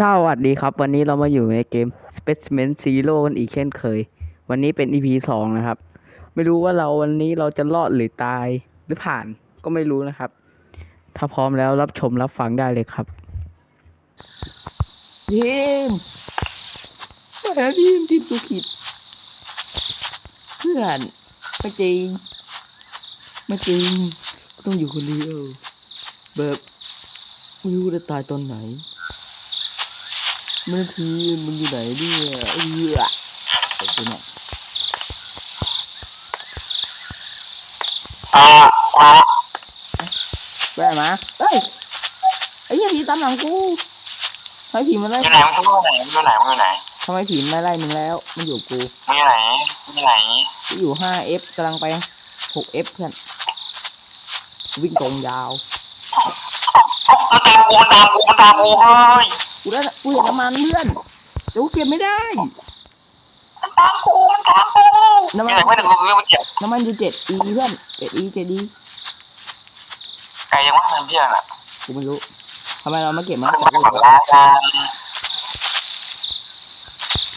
สวัสดีครับ วันนี้เรามาอยู่ในเกม Specimen Zero กันอีกเช่นเคย วันนี้เป็น EP สองนะครับ ไม่รู้ว่าเราวันนี้เราจะรอดหรือตายหรือผ่านก็ไม่รู้นะครับ ถ้าพร้อมแล้วรับชมรับฟังได้เลยครับทีมแหมทีมทีมสุขิตเพื่อนไม่จริงไม่จริงต้องอยู่คนเดียวแบบไม่รู้จะตายตอนไหน มันทีมึงอยู่ไหนเนี่ยเออไปดูหน่อยอ่ามาไปไหนมาเฮ้ยไอ้เหี้ยผีตามหลังกูทำไมผีมันไล่อยู่ไหนมึงอยู่ไหนมึงอยู่ไหนมึงอยู่ไหนทำไมผีไม่ไล่มึงแล้ว มันอยู่กับกูมึงอยู่ไหนมึงอยู่ไหนกูอยู่ 5F กำลังไป 6F เพื่อนวิ่งตรงยาวมันตามกูมันตามกูมันตามกูเฮ้ย กูได้กูเห็นน้ำมันเพื่อนเดี๋ยวกูเก็บไม่ได้มันตามกูมันตามกูน้ำอมัยู่นไหนเพื่อนกูเพื่อนมาเก็บน้ำมันอยู่7 E เพื่อน7 E 7 E ไก่ยังว่าเพื่อนอะกูไม่รู้ทำไมเรามาเก็บมาขึ้นจากมากูหลังร้านกัน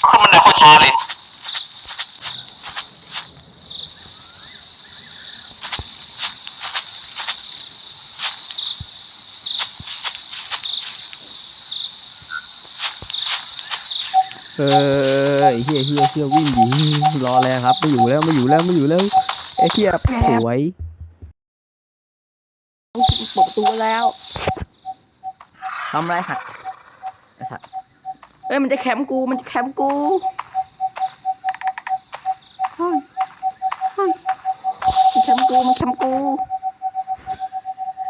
ขึ้นมันได้โคตรช้าเลย เฮ้ยเฮียเฮียเฮียวิ่งดีรอเลยครับไม่อยู่แล้วไม่อยู่แล้วไม่อยู่แล้วไอ้เฮียสวยเปิดประตูแล้วทำไรหัดไอ้สัตว์เอ้ยมันจะแคมป์กูมันจะแคมป์กูเฮ้ยเฮ้ยมันแคมป์กูมันแคมป์กู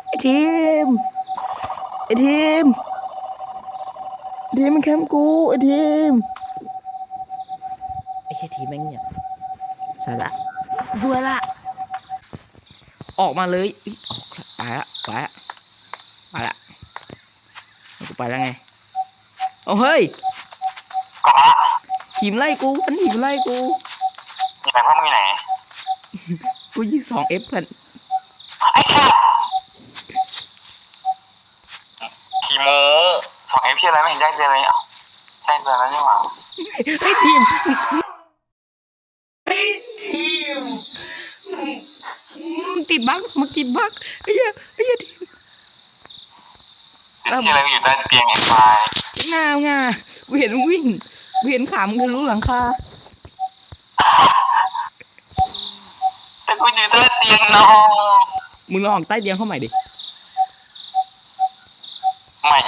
ไอ้ทีมไอ้ทีมไอทีมมันแคมป์กูไอ้ทีม ทีมแม่งเนี่ยใช่ละสวยละ ออกมาเลยอุ๊ยออกละไปละไปละไปละกูไปแล้วไงเอาเฮ้ยก็ละทีมไล่กูมันทีมไล่กูอยู่ไหนพ่อมึงอยู่ไหนกูยิงสองเอฟเพื่อนไอ้สัสขี่โมสองเอฟพี่อะไรไม่เห็นได้เลยเลยอะใช่เลยแล้วนี่หว่าเฮ้ยทีม ติดบั๊กมึงติดบั๊กไอ้เหี้ยไอ้เหี้ยทีมเด็กที่อะไรก็อยู่ใต้เตียงไอ้ไฟหน้าง่ากูเห็นมึงวิ่งกูเห็นขามงทะลุหลังคาแต่กูอยู่ใต้เตียงน้องมึงลองออกใต้เตียงเข้าใหม่ดิไม่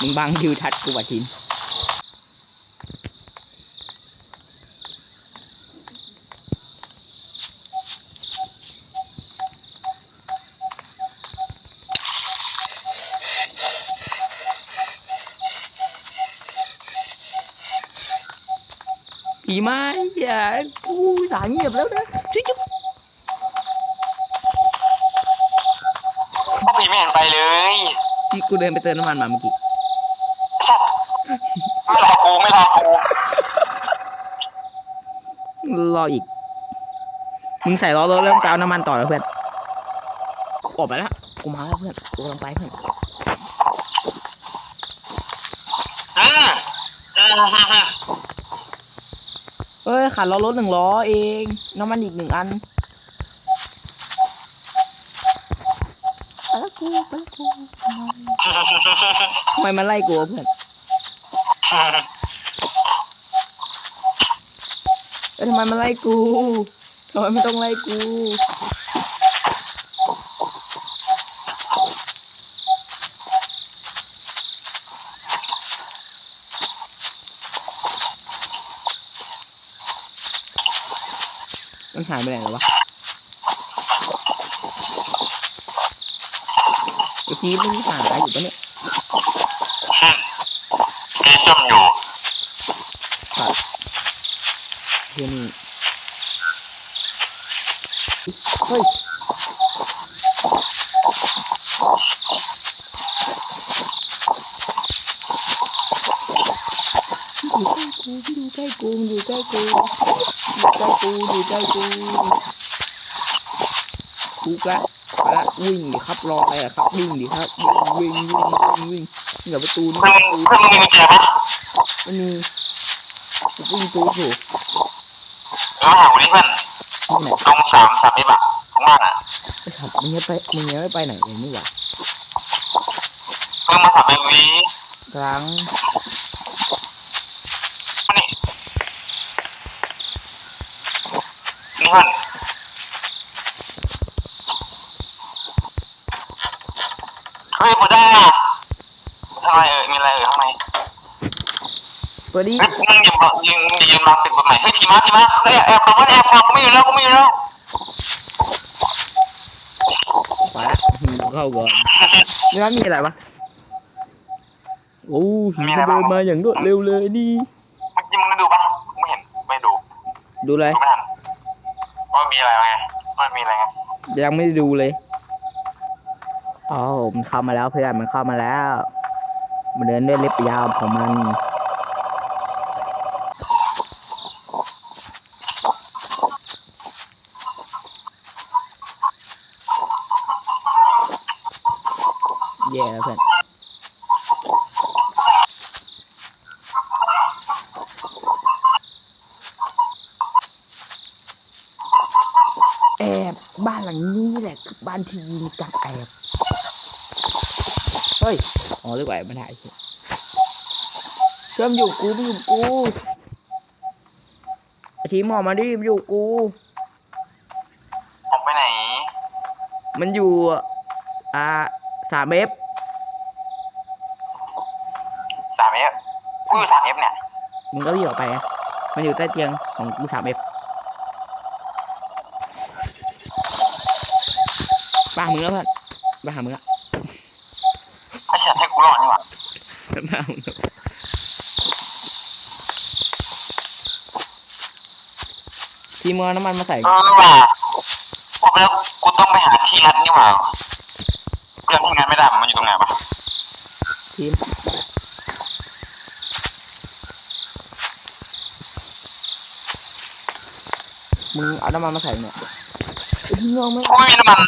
มึงบังทิวทัศน์กูว่ะทีม อย่ากูสายเงียบแล้วนะชิจุ๊บพวกผีไม่เห็นไปเลยกูเดินไปเติมน้ำมันมาเมื่อกี้สัสไม่รอกูไม่รอกูรออีก มึงใส่ล้อรถแล้วมึงไปเอาน้ำมันต่อแล้วเพื่อนออกไปแล้วกูมาแล้วเพื่อนกูกำลังไปเพื่อนอืมอืมฮึ่มฮึ่ม เอ้ยขาดล้อรถหนึ่งล้อเอง น้ำมันอีกหนึ่งอันไปแล้วกูไปล้วกูทำไมมาไล่กูเพื่อนเอ้ยทำไมมาไล่กูทำไมไม่ต้องไล่กู หายไปไหนแล้ววะไอทีมันหาอยู่ปะเนี่ยมีส้มอยู่ครับเฮียนี่เฮ้ยอยู่ใกล้กูอยู่ใกล้กูอยู่ใกล้กูอยู่ใกล้กูอยู่ใกล้กูถูกละไปละวิ่งดิครับรออะไรอะครับวิ่งดิครับวิ่งวิ่งวิ่งวิ่งวิ่งอย่าประตูนี่เพื่อนประตูเพื่อนมึงมีกุญแจปะมันมีวิ่งตูดอยู่เออมาหากูดิเพื่อนที่ไหนตรงสามสามเอฟอะข้างล่างอะไอ้สัตว์มึงยังไปมึงยังไม่ไปไหนเลยนี่หว่าเพื่อนมาสามเอฟวีกลาง มานี่ นี่เพื่อนเฮ้ยกูได้อะทำไมเออมีอะไรเออทำไมเปิดดิเฮ้ยมึงอย่ามายืนอย่ายืนมาเป็นแบบไหนเฮ้ยทีมาทีมาเฮ้ยแอบฟังว่าแอบฟังกูไม่อยู่แล้วกูไม่อยู่แล้วไปละมึงเข้าก่อนในร้านมีอะไรวะโอ้ผีมันเดินมาอย่างรวดเร็วเลยนี่เมื่อกี้มึงได้ดูปะไม่เห็นไม่ดูดูเลยดูไม่ทันว่า มีอะไรไงมันมีอะไรไงยังไม่ได้ดูเลยอ๋อมันเข้ามาแล้วเพื่อนมันเข้ามาแล้ว มันเดินด้วยเล็บยาวของมันแย่แล้วเพื่อน แอบบ้านหลังนี้แหละคือบ้านที่ยิงจากแอบเฮ้ยอ๋อเรียกว่าแอบไม่ได้เหี้ยเชื่อมนอยู่กูมันอยู่กูไอทีมออกมาดิมันอยู่กูออกไปไหน มันอยู่ อ่าสามเอฟสามเอฟกูอยู่สามเอฟเนี่ยมึงก็รีบออกไปอะมันอยู่ใต้เตียงของกูสามเอฟ ป้ามึงแล้วเพื่อนป้าหามึงแล้วไอ้ฉันให้กูรอดนี่หว่าป้ามึงแล้วทีมงานน้ำมันมาใส่เออว่ะพอไปแล้วกูต้องไปหาที่งัดนี่หว่ากูยังที่งัดไม่ได้มันอยู่ตรงไหนปะทีมมึงเอาน้ำมันมาใส่เนี่ยไอ้ทีมงานไม่กูไม่มีน้ำมัน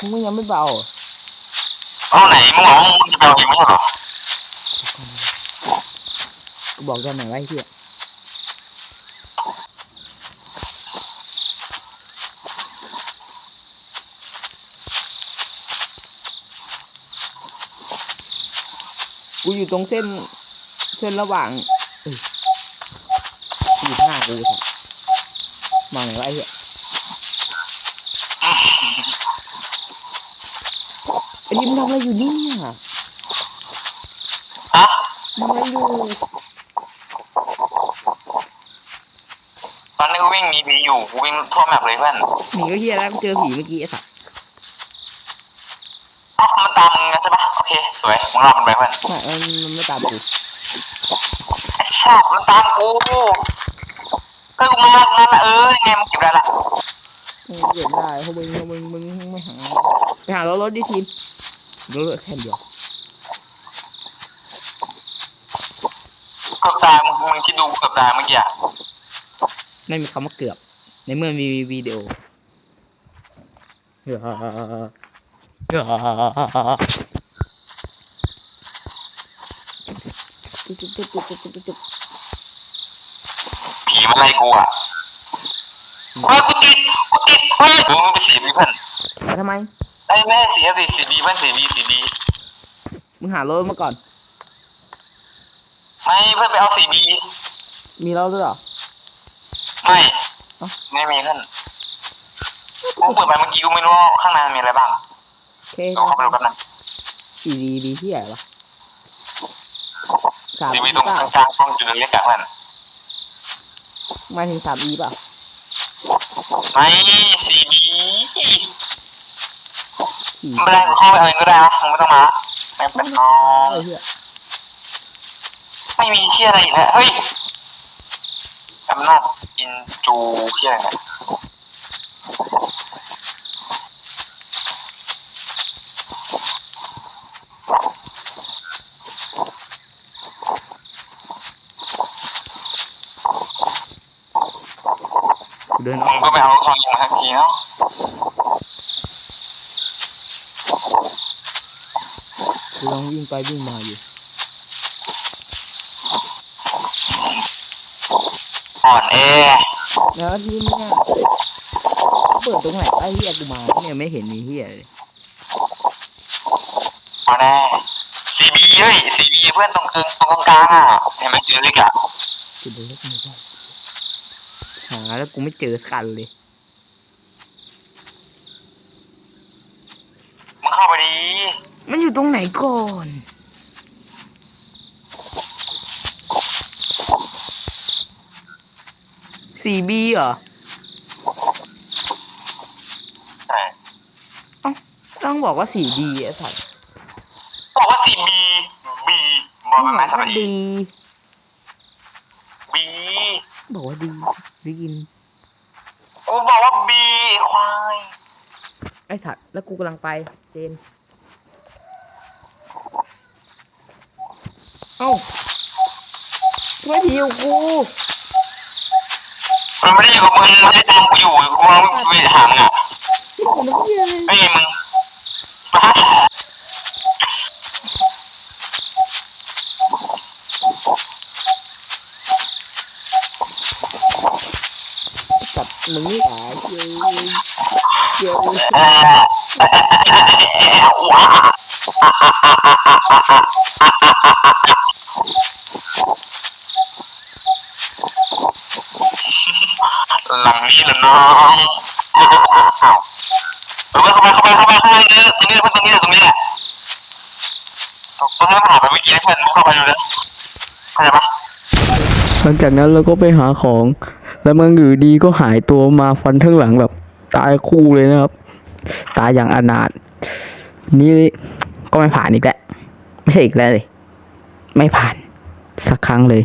มึงยังไม่เบาเอาไหนมึงบอกว่ามึงจะเอาเองไม่ใช่เหรอกูบอกกันหน่อยว่าไอ้เหี้ยกูอยู่ตรงเส้นเส้นระหว่างอยู่หน้ากูสัสมองไหนวะไอ้เหี้ย ไอ้ดิมทำอะไรอยู่เนี่ยฮะทำอะไรอยู่ตอนนี้กูวิ่งหนีผีอยู่กูวิ่งทั่วแมปเลยเพื่อนหนีก็เหี้ยแล้วกูเจอผีเมื่อกี้ไอ้สัสอ๋อมันตามมึงนะใช่ปะโอเค สวยมึงรอดมันไปเพื่อนไม่มันมันไม่ตามกูไอ้ชาติมันตามกูก็กูมางั้นละเออไงมึงเก็บได้ละมึง เก็บได้เพราะมึงมึงมึงไม่หาไปหารถรถดิทีมรถรถแค่เดียวเกือบตายมึงมึงคิดดูเกือบตายเมื่อกี้อะไม่มีคำว่าเกือบ ในเมื่อมีวิดีโอเฮ้ยจุ๊บจุ๊บจุ๊บจุ๊บจุ๊บจุ๊บผีมันไล่กูอะเฮ้ยกูติดกูติด เฮ้ยมึงไปสีบีเพื่อนทำไม ไอ้แม่สีอะไรสีดีเพื่อนสีดีสีดีมึงหารถมาก่อน ไม่เพื่อนไปเอาสีบีมีรถด้วยเหรอ ไม่ ไม่มีเพื่อนกูเปิดไปเมื่อกี้กูไม่รู้ว่าข้างในมันมีอะไรบ้างโอเคเดี๋ยวเข้าไปดูกันนะสีดีดีที่ไหนวะสามสีอีบีตรงเปล่ากลางตรงจุดเล็กๆเพื่อนหมายถึงสามอีเปล่า ไม่สีบีสี่ไม่เป็นไรเข้าไปเอาเองก็ได้นะมึงไม่ต้องมาไม่เป็นน้องเออเหี้ยไม่มีที่อะไรอีกแล้วเฮ้ยอำนาจอินจูที่อะไรเนี่ย เดินออก็ไปเอาของมยิงทันทีเนาะกูลังวิ่งไปวิ่งมาอยู่อ่อนเอนล้วทีมเนี่ยเปิดตรงไหนไอ้เฮียกูมาเนี่ยไม่เห็นมีเฮียเลยมาแน่ซีบีเฮ้ยซีบีเพื่อนตรงกลางตรงกลางอะเห็นไหมเจอเล็กอะจุดเล็กไม่ได้ หาแล้วกูไม่เจอสักอันเลยมึงเข้าไปดีมันอยู่ตรงไหนก่อนสี่บีเหรอใช่ต้องบอกว่าสี่ดีไอ้สัตว์บอกว่าซีบีบีบอกมันไหมสว่าวัสดีดีบีบอกว่าดี ได้ยิน กูบอกว่าบีควายไอ้สัตว์แล้วกูกำลังไป เจน เอ้าไม่ดีอยู่กูมันไม่ได้อยู่กับมึงมันได้ตามกูอยู่กูเอาไปหามึงอะที่ผมไม่เหี้ยเลยไม่ไงมึง มาสัตว์มึงนี่หาเจอเจอเออว้าหลังนี้แหละน้องเข้าไปเข้าไปเข้าไปเข้าไปตรงนี้ตรงนี้ตรงนี้ตรงนี้แหละตรงนี้ผ่านไปเมื่อกี้เพื่อนเข้าไปดูเลยเข้าใจปะหลังจากนั้นเราก็ไปหาของ แล้วมันอยู่ดีก็หายตัวมาฟันทั้างหลังแบบ ตายคู่เลยนะครับ ตายอย่างอนาถนี่ก็ไม่ผ่านอีกแล้วไม่ใช่อีกแล้วเลย ไม่ผ่านสักครั้งเลย